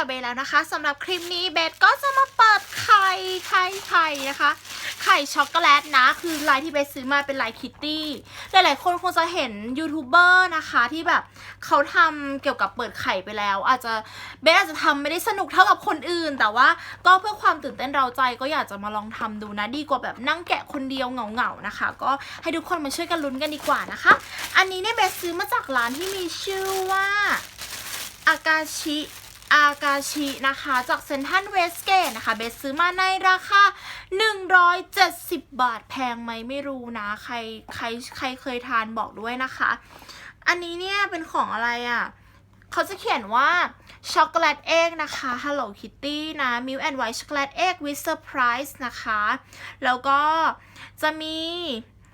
กับเบแล้วนะคะสำหรับคลิปนี้เบสก็จะมาเปิดไข่ไข่ไข่นะคะ ไข่ช็อกโกแลตนะ คือลายที่เบสซื้อมาเป็นลายคิตตี้หลายๆคนคงจะเห็นยูทูบเบอร์นะคะที่แบบเขาทำเกี่ยวกับเปิดไข่ไปแล้ว อาจจะเบสอาจจะทำไม่ได้สนุกเท่ากับคนอื่น แต่ว่าก็เพื่อความตื่นเต้นเราใจก็อยากจะมาลองทำดูนะ ดีกว่าแบบนั่งแกะคนเดียวเหงาๆนะคะ ก็ให้ทุกคนมาช่วยกันลุ้นกันดีกว่านะคะ อันนี้เนี่ยเบสซื้อมาจากร้านที่มีชื่อว่าอากาชิ อากาชินะคะ จากเซนทันเวสเกตนะคะ เบสซื้อมาในราคา 170 บาทแพงไหมไม่รู้นะ ใครใครใครเคยทานบอกด้วยนะคะ อันนี้เนี่ยเป็นของอะไรอะ่ะเขาจะเขียนว่าช็อกโกแลตเอ็กนะคะ Hello Kitty นะ Milk and White Chocolate Egg with Surprise นะคะ แล้วก็จะมี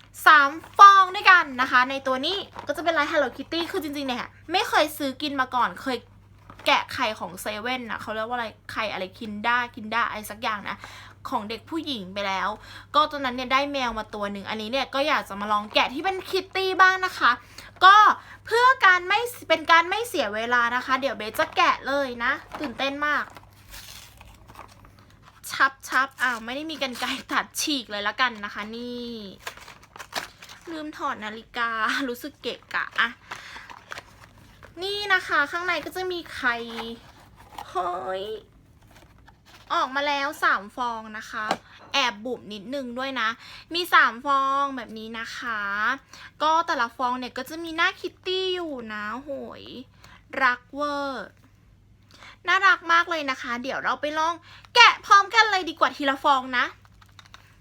3 ฟองด้วยกันนะคะ ในตัวนี้ก็จะเป็นลาย Hello Kitty คือจริงๆเนี่ย ไม่เคยซื้อกินมาก่อนเคย แกะไข่ของเซเว่นนะเขาเรียกว่าอะไรไข่อะไรคินด้าคินด้าอะไรสักอย่างนะของเด็กผู้หญิงไปแล้ว ก็ตอนนั้นเนี่ยได้แมวมาตัวหนึ่งอันนี้เนี่ยก็อยากจะมาลองแกะที่เป็นคิตตี้บ้างนะคะ ก็เพื่อการไม่เป็นการไม่เสียเวลานะคะ เดี๋ยวเบสจะแกะเลยนะ ตื่นเต้นมาก ชับชับอ้าวไม่ได้มีกันไกรตัดฉีกเลยละกันนะคะ นี่ ลืมถอดนาฬิการู้สึกเกะกะอะ นี่นะคะข้างในก็จะมีไข่เฮ้ยออกมาแล้วสามฟองนะคะ แอบบุบนิดนึงด้วยนะ มีสามฟองแบบนี้นะคะ ก็แต่ละฟองเนี่ยก็จะมีหน้าคิตตี้อยู่นะโหย รักเวอร์น่ารักมากเลยนะคะ เดี๋ยวเราไปลองแกะพร้อมกันเลยดีกว่าทีละฟองนะ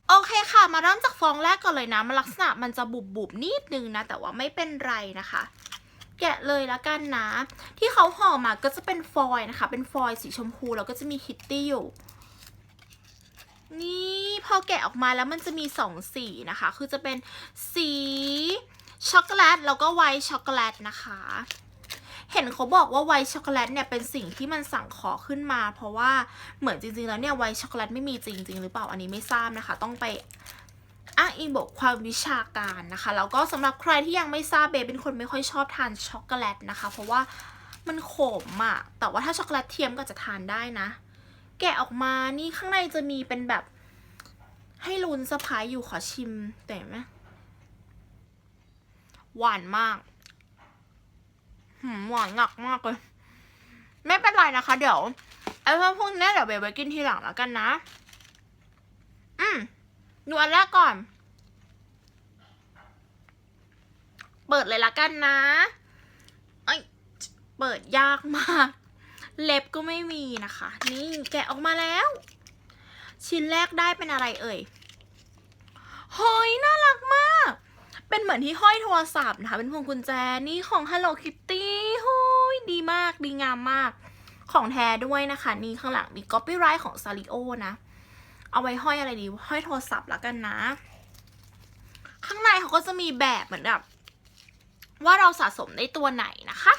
โอเคค่ะ มาเริ่มจากฟองแรกก่อนเลยนะ มันลักษณะมันจะบุบบุบๆนิดนึงนะ แต่ว่าไม่เป็นไรนะคะ แกะเลยละกันนะ ที่เขาห่อมาก็จะเป็นฟอยนะคะ เป็นฟอยสีชมพูแล้วก็จะมีคิตตี้อยู่ นี่พอแกะออกมาแล้วมันจะมีสองสีนะคะ คือจะเป็นสีช็อกโกแลตแล้วก็ไวท์ช็อกโกแลตนะคะ เห็นเขาบอกว่าไวท์ช็อกโกแลตเนี่ยเป็นสิ่งที่มันสั่งขอขึ้นมา เพราะว่าเหมือนจริงๆแล้วเนี่ยไวท์ช็อกโกแลตไม่มีจริงๆหรือเปล่าอันนี้ไม่ทราบนะคะ ต้องไป อ้างอิงบทความวิชาการนะคะแล้วก็สำหรับใครที่ยังไม่ทราบเบย์เป็นคนไม่ค่อยชอบทานช็อกโกแลตนะคะ เพราะว่ามันขมอะ่ะแต่ว่าถ้าช็อกโกแลตเทียมก็จะทานได้นะ แกะออกมานี่ข้างในจะมีเป็นแบบให้ลุ้นสะพายอยู่ขอชิมแต่ไหมหวานมากหืมหวานหนักมากเลย ไม่เป็นไรนะคะ เดี๋ยวไอ้พวกพวกนี้เดี๋ยวเบลไว้กินทีหลังแล้วกันนะ อืม ดูอันแรกก่อน เปิดเลยละกันนะไอยเปิดยากมาก เล็บก็ไม่มีนะคะ นี่แกะออกมาแล้ว ชิ้นแรกได้เป็นอะไรเอ่ยเฮ้ยน่ารักมาก เป็นเหมือนที่ห้อยโทรศัพท์นะคะ เป็นพวงกุญแจนี่ของ Hello Kitty โฮ้ยดีมาก ดีงามมาก ของแท้ด้วยนะคะ นี่ข้างหลังมี copyright ของ s a r i o นะ เอาไว้ห้อยอะไรดีห้อยโทรศัพท์แล้วกันนะ ข้างในเขาก็จะมีแบบเหมือนแบบว่าเราสะสมได้ตัวไหนนะคะ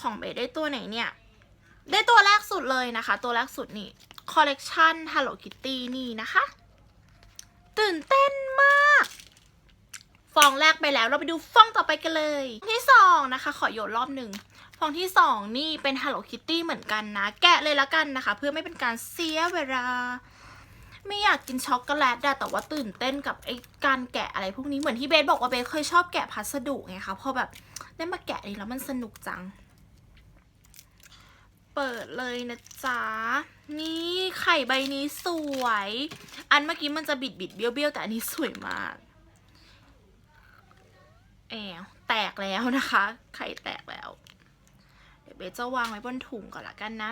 ของเบสได้ตัวไหนเนี่ย ได้ตัวแรกสุดเลยนะคะ ตัวแรกสุดนี่คอลเลกชัน Hello Kitty นี่นะคะ ตื่นเต้นมาก ฟองแรกไปแล้วเราไปดูฟองต่อไปกันเลย ที่สองนะคะ ขอโยนรอบหนึ่ง ฟองที่สองนี่เป็น Hello Kitty เหมือนกันนะ แกะเลยละกันนะคะ เพื่อไม่เป็นการเสียเวลา ไม่อยากกินช็อกโกแลตแต่ว่าตื่นเต้นกับไอ้การแกะอะไรพวกนี้เหมือนที่เบสบอกว่าเบสเคยชอบแกะพัสดุไงคะพอแบบได้มาแกะนี่แล้วมันสนุกจัง เปิดเลยนะจ๊ะนี่ไข่ใบนี้สวย อันเมื่อกี้มันจะบิดบิดเบี้ยวเบี้ยวแต่อันนี้สวยมากแอวแตกแล้วนะคะ ไข่แตกแล้ว เดี๋ยวเบสจะวางไว้บนถุงก่อนละกันนะ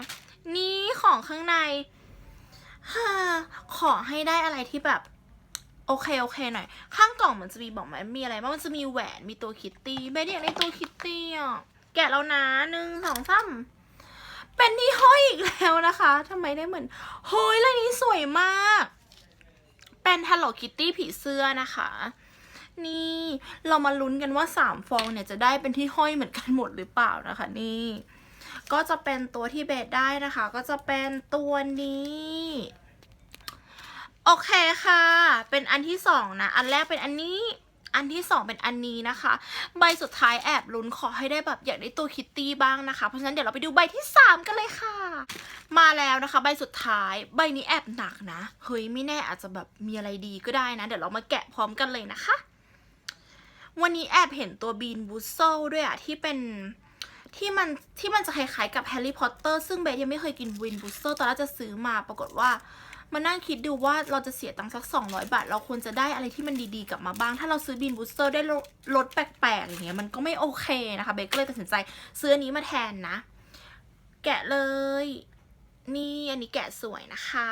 นี่ของข้างในฮ่าขอให้ได้อะไรที่แบบ โอเค โอเคหน่อย ข้างกล่องมันจะมีบอกไหมมีอะไรบ้างมันจะมีแหวนมีตัวคิตตี้เบสอยากได้ตัวคิตตี้อะแกะแล้วนะหนึ่งสองสามเป็นที่ห้อยอีกแล้วนะคะทำไมได้เหมือนเฮ้ยลายนี้สวยมาก เป็น Hello Kitty ผีเสื้อนะคะนี่เรามาลุ้นกันว่าสามฟองเนี่ยจะได้เป็นที่ห้อยเหมือนกันหมดหรือเปล่านะคะนี่ ก็จะเป็นตัวที่เบสได้นะคะ ก็จะเป็นตัวนี้โอเคค่ะ เป็นอันที่สองนะ อันแรกเป็นอันนี้ อันที่สองเป็นอันนี้นะคะ ใบสุดท้ายแอบลุ้นขอให้ได้แบบอยากได้ตัวคิตตี้บ้างนะคะ เพราะฉะนั้นเดี๋ยวเราไปดูใบที่สามกันเลยค่ะ มาแล้วนะคะ ใบสุดท้าย ใบนี้แอบหนักนะ เฮ้ยไม่แน่อาจจะแบบมีอะไรดีก็ได้นะ เดี๋ยวเรามาแกะพร้อมกันเลยนะคะ วันนี้แอบเห็นตัวบีนบูโซด้วยอะที่เป็น ที่มันที่มันจะคล้ายๆกับแฮร์รี่พอตเตอร์ซึ่งเบสยังไม่เคยกินบีนบูโซตอร์ตอนแรกจะซื้อมาปรากฏว่ามานั่งคิดดูว่าเราจะเสียตังค์สัก 200 บาท เราควรจะได้อะไรที่มันดีๆกลับมาบ้าง ถ้าเราซื้อบีนบูสเตอร์ได้ลดลดแปลกๆอย่างเงี้ยมันก็ไม่โอเคนะคะเบสก็เลยตัดสินใจซื้ออันนี้มาแทนนะ แกะเลย นี่อันนี้แกะสวยนะคะ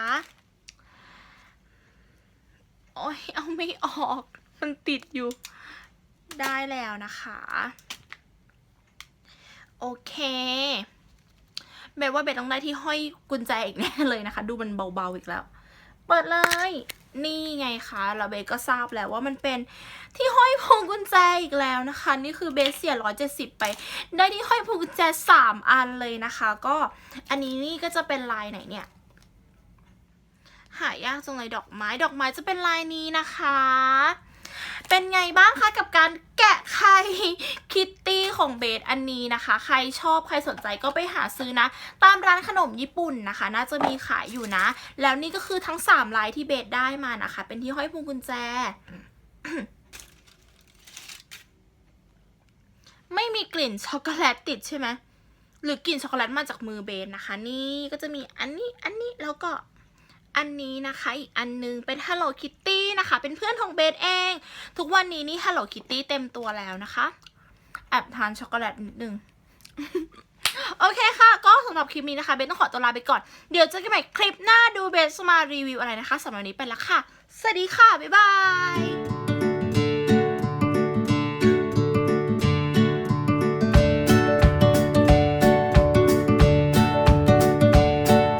โอ้ยเอาไม่ออก มันติดอยู่ได้แล้วนะคะ โอเคเบสว่าเบสต้องได้ที่ห้อยกุญแจอีกแน่เลยนะคะ ดูมันเบาๆอีกแล้ว เปิดเลย นี่ไงคะแล้วเบสก็ทราบแล้วว่ามันเป็นที่ห้อยพวงกุญแจอีกแล้วนะคะ นี่คือเบสเสียร้อยเจ็ดสิบไป ได้ที่ห้อยพวงกุญแจสามอันเลยนะคะ ก็อันนี้นี่ก็จะเป็นลายไหนเนี่ยหายากจังเลยดอกไม้ดอกไม้จะเป็นลายนี้นะคะ เป็นไงบ้างคะกับการ แกะไข่คิตตี้ของเบสอันนี้นะคะ ใครชอบใครสนใจก็ไปหาซื้อนะ ตามร้านขนมญี่ปุ่นนะคะ น่าจะมีขายอยู่นะ แล้วนี่ก็คือทั้ง3ลายที่เบสได้มานะคะ เป็นที่ห้อยพวงกุญแจ ไม่มีกลิ่นช็อกโกแลตติดใช่ไหมหรือกลิ่นช็อกโกแลตมาจากมือเบสนะคะ นี่ก็จะมีอันนี้อันนี้แล้วก็อันนี้นะคะ อีกอันนึงเป็น Hello Kitty นะคะ เป็นเพื่อนของเบสเอง ทุกวันนี้นี่ Hello Kitty เต็มตัวแล้วนะคะ แอบทานช็อกโกแลตนิดนึง โอเคค่ะ ก็สำหรับคลิปนี้นะคะเบสต้องขอตัวลาไปก่อน เดี๋ยวเจอกันใหม่คลิปหน้าดูเบสมารีวิวอะไรนะคะสำหรับวันนี้ไปแล้วค่ะ สวัสดีค่ะ บ๊ายบาย